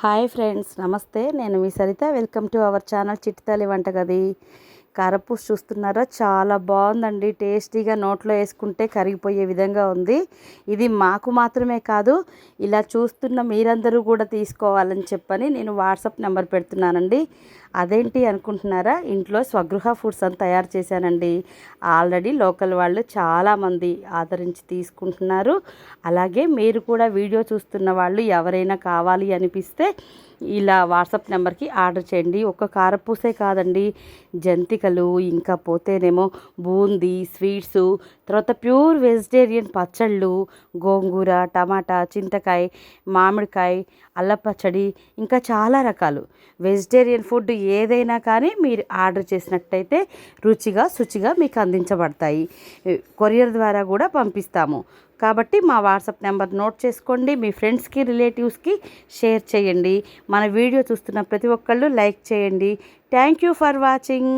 Hi friends నమస్తే. నేను మీ Saritha. Welcome to our channel Chittithalli Vantagadi. కారపూస చూస్తున్నారా? చాలా బాగుందండి. టేస్టీగా నోట్లో వేసుకుంటే కరిగిపోయే విధంగా ఉంది. ఇది మాకు మాత్రమే కాదు ఇలా చూస్తున్న మీరందరూ కూడా తీసుకోవాలని చెప్పని నేను వాట్సాప్ నెంబర్ పెడుతున్నానండి. అదేంటి అనుకుంటున్నారా? ఇంట్లో స్వగృహ ఫుడ్స్ అని తయారు చేశానండి. ఆల్రెడీ లోకల్ వాళ్ళు చాలామంది ఆదరించి తీసుకుంటున్నారు. అలాగే మీరు కూడా వీడియో చూస్తున్న వాళ్ళు ఎవరైనా కావాలి అనిపిస్తే ఇలా వాట్సాప్ నెంబర్కి ఆర్డర్ చేయండి. ఒక కారపూసే కాదండి. జంతికలు ఇంకా పోతేనేమో బూందీ స్వీట్స్ తర్వాత ప్యూర్ వెజిటేరియన్ పచ్చళ్ళు గోంగూర టమాటా చింతకాయ మామిడికాయ అల్ల పచ్చడి ఇంకా చాలా రకాలు. వెజిటేరియన్ ఫుడ్ ఏదైనా కానీ మీరు ఆర్డర్ చేసినట్టయితే రుచిగా శుచిగా మీకు అందించబడతాయి. కొరియర్ ద్వారా కూడా పంపిస్తాము. కాబట్టి మా వాట్సాప్ నెంబర్ నోట్ చేసుకోండి మీ ఫ్రెండ్స్కి రిలేటివ్స్కి షేర్ చేయండి. మన వీడియో చూస్తున్న ప్రతి ఒక్కళ్ళు లైక్ చేయండి. Thank you for watching.